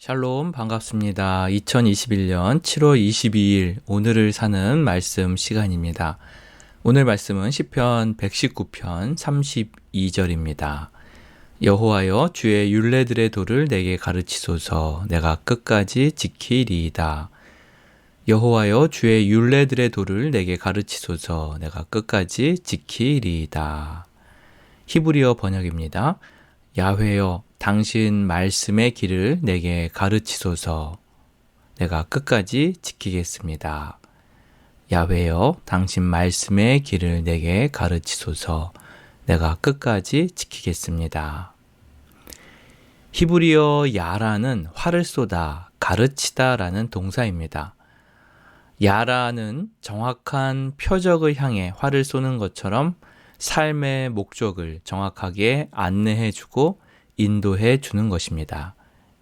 샬롬 반갑습니다. 2021년 7월 22일 오늘을 사는 말씀 시간입니다. 오늘 말씀은 시편 119편 32절입니다. 여호와여 주의 율례들의 도를 내게 가르치소서 내가 끝까지 지키리이다. 여호와여 주의 율례들의 도를 내게 가르치소서 내가 끝까지 지키리이다. 히브리어 번역입니다. 야훼여 당신 말씀의 길을 내게 가르치소서 내가 끝까지 지키겠습니다. 야훼여 당신 말씀의 길을 내게 가르치소서 내가 끝까지 지키겠습니다. 히브리어 야라는 화를 쏟아 가르치다 라는 동사입니다. 야라는 정확한 표적을 향해 화를 쏘는 것처럼 삶의 목적을 정확하게 안내해 주고 인도해 주는 것입니다.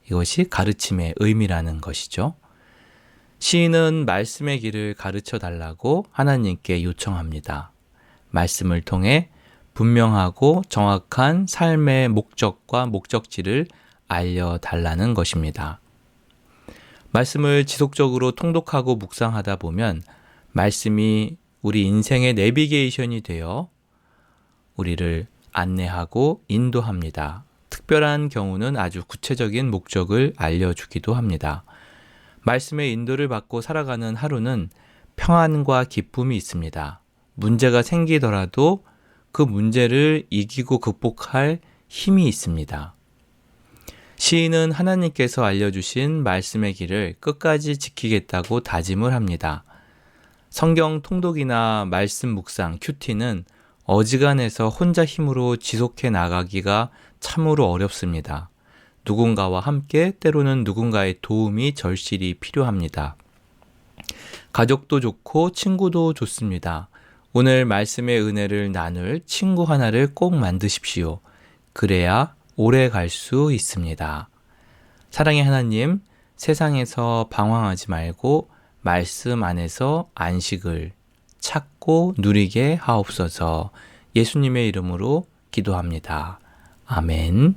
이것이 가르침의 의미라는 것이죠. 시인은 말씀의 길을 가르쳐 달라고 하나님께 요청합니다. 말씀을 통해 분명하고 정확한 삶의 목적과 목적지를 알려달라는 것입니다. 말씀을 지속적으로 통독하고 묵상하다 보면 말씀이 우리 인생의 내비게이션이 되어 우리를 안내하고 인도합니다. 특별한 경우는 아주 구체적인 목적을 알려주기도 합니다. 말씀의 인도를 받고 살아가는 하루는 평안과 기쁨이 있습니다. 문제가 생기더라도 그 문제를 이기고 극복할 힘이 있습니다. 시인은 하나님께서 알려주신 말씀의 길을 끝까지 지키겠다고 다짐을 합니다. 성경 통독이나 말씀 묵상, 큐티는 어지간해서 혼자 힘으로 지속해 나가기가 참으로 어렵습니다. 누군가와 함께 때로는 누군가의 도움이 절실히 필요합니다. 가족도 좋고 친구도 좋습니다. 오늘 말씀의 은혜를 나눌 친구 하나를 꼭 만드십시오. 그래야 오래 갈 수 있습니다. 사랑의 하나님, 세상에서 방황하지 말고 말씀 안에서 안식을 찾고 누리게 하옵소서 예수님의 이름으로 기도합니다. 아멘.